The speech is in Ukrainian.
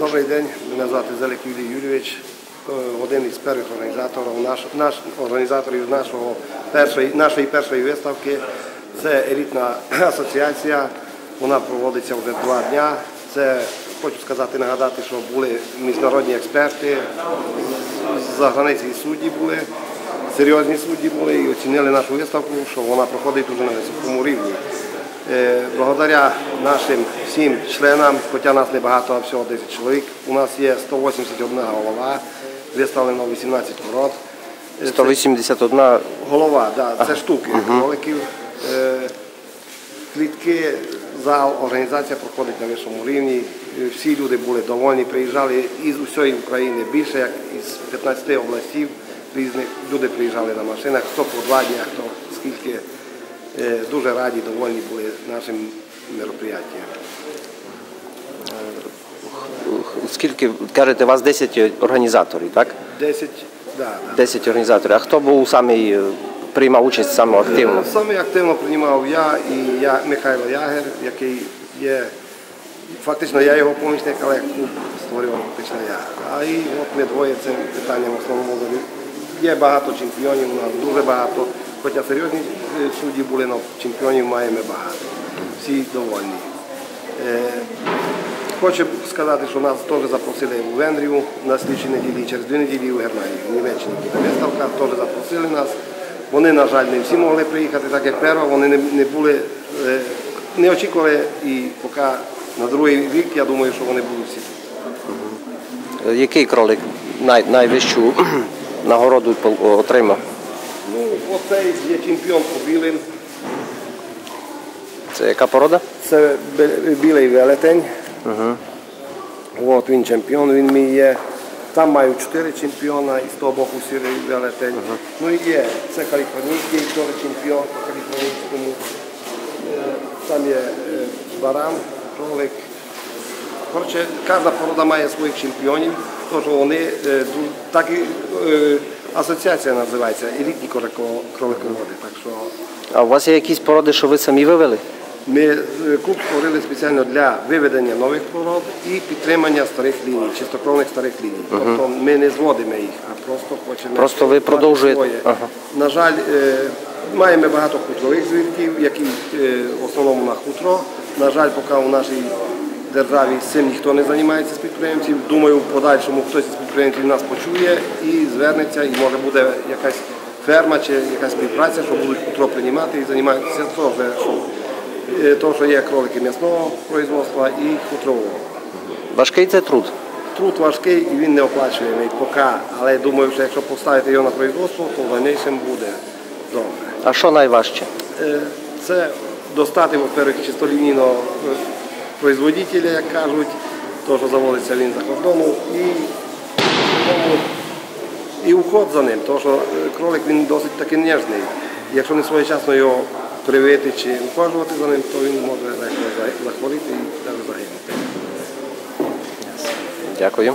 Добрий день, мене звати Зелик Юрій Юрійович, е, один із перших організаторів, наш, наш, організаторів нашого першої, нашої першої виставки. Це елітна асоціація, вона проводиться вже два дня. Це хочу сказати, нагадати, що були міжнародні експерти, за границі судді були, серйозні судді були і оцінили нашу виставку, що вона проходить дуже на високому рівні. Е, Благодаря нашим всім членам, хоча нас небагато, а всього 10 чоловік, у нас є 181 голова, виставлено 18 пород. Е, це 181 Голова, да, це штуки кроликів. Е, Клітки, зал, організація проходить на вищому рівні. Е, Всі люди були довольні, приїжджали із усієї України більше, як із 15 областів різних. Люди приїжджали на машинах, хто по два дні, хто. Е, Дуже раді, довольні були нашим мероприятием. скільки кажете, у вас 10 організаторів, так? 10, да, да. 10 організаторів. А хто був самий е, приймав участь саме активно? Саме активно приймав я і я, Михайло Ягер, який є, фактично я його помічник, але клуб створював фактично я. А і от ми двоє цим питанням основному. Є багато чемпіонів, у нас дуже багато. Хоча серйозні е, судді були, але чемпіонів маємо багато. Всі довольні. Е, Хочу сказати, що нас теж запросили в Венгрію на слідчій неділі, через дві неділі в Германії, в Німеччині виставка, теж запросили нас. Вони, на жаль, не всі могли приїхати, так як перша, вони не, були, е, не очікували і поки на другий рік, я думаю, що вони будуть всі. Який кролик найвищу нагороду отримав? Ну, оцей є чемпіон по білим. Це яка порода? Це бе- білий велетень. От він чемпіон, він мій є. Там маю чотири чемпіона і з того боку сірий велетень. Ну і є, це каліфорнійський теж чемпіон по каліфорнійському. Е, Там є е, баран, кролик. Коротше, кожна порода має своїх чемпіонів, тому що вони е, ду- так і е, асоціація називається елітні кролико- кролиководи. Так що А у вас є якісь породи, що ви самі вивели? ми е, клуб створили спеціально для виведення нових пород і підтримання старих ліній, чистокровних старих ліній. Тобто ми не зводимо їх, а просто хочемо. Просто ви мати продовжуєте? своє. Ага. На жаль, е, маємо багато хутрових звірків, які е, в основному на хутро. На жаль, поки у нашій державі цим ніхто не займається з підприємців. Думаю, в подальшому хтось із підприємців нас почує і звернеться, і може буде якась ферма чи якась співпраця, що будуть хутро приймати і займатися теж, що Е, то, що є кролики м'ясного производства і хутрового. Важкий це труд. Труд важкий і він не оплачуємий поки, але думаю, що якщо поставити його на производство, то в дальнішому буде добре. А що найважче? Е, Це достати, во-первых, чистолінійного е, производителя, як кажуть, то, що заводиться він за кордону, і, і уход за ним, тому що е, кролик він досить таки нежний. Якщо не своєчасно його привити чи ухажувати за ним, то він може легко захворіти і навіть загинути. Дякую.